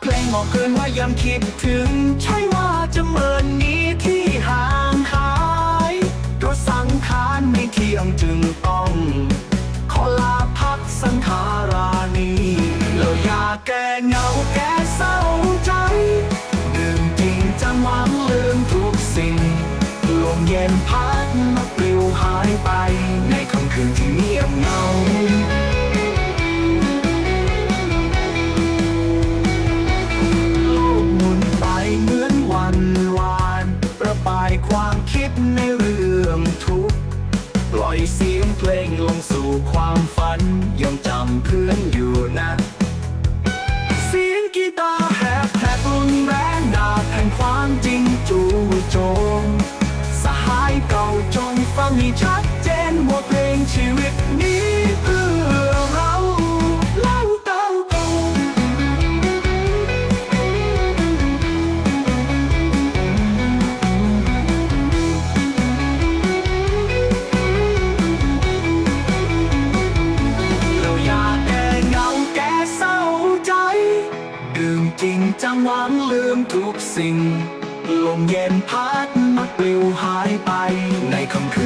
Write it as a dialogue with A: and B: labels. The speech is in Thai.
A: เพลงบอกเกินว่ายำคิดถึง ใช่ว่าจะเมินนี้ที่ห่างหายตัวสังขารไม่เที่ยงจึงต้อง ขอลาพักสังขารานีเราอยากแก้เหงาแก้เศร้าใจดื่มจริงจังหวังลืมทุกสิ่งลมเย็นพัดมาปลิวหายไป ในค่ำคืนที่เงียบเหงา ความคิดในเรื่องทุกข์ปล่อยเสียงเพลงลงสู่ความฝันยังจำเพื่อนอยู่ จริงจังหวังลืมทุกสิ่ง ลมเย็นพัดมาปลิวหายไปในค่ำคืน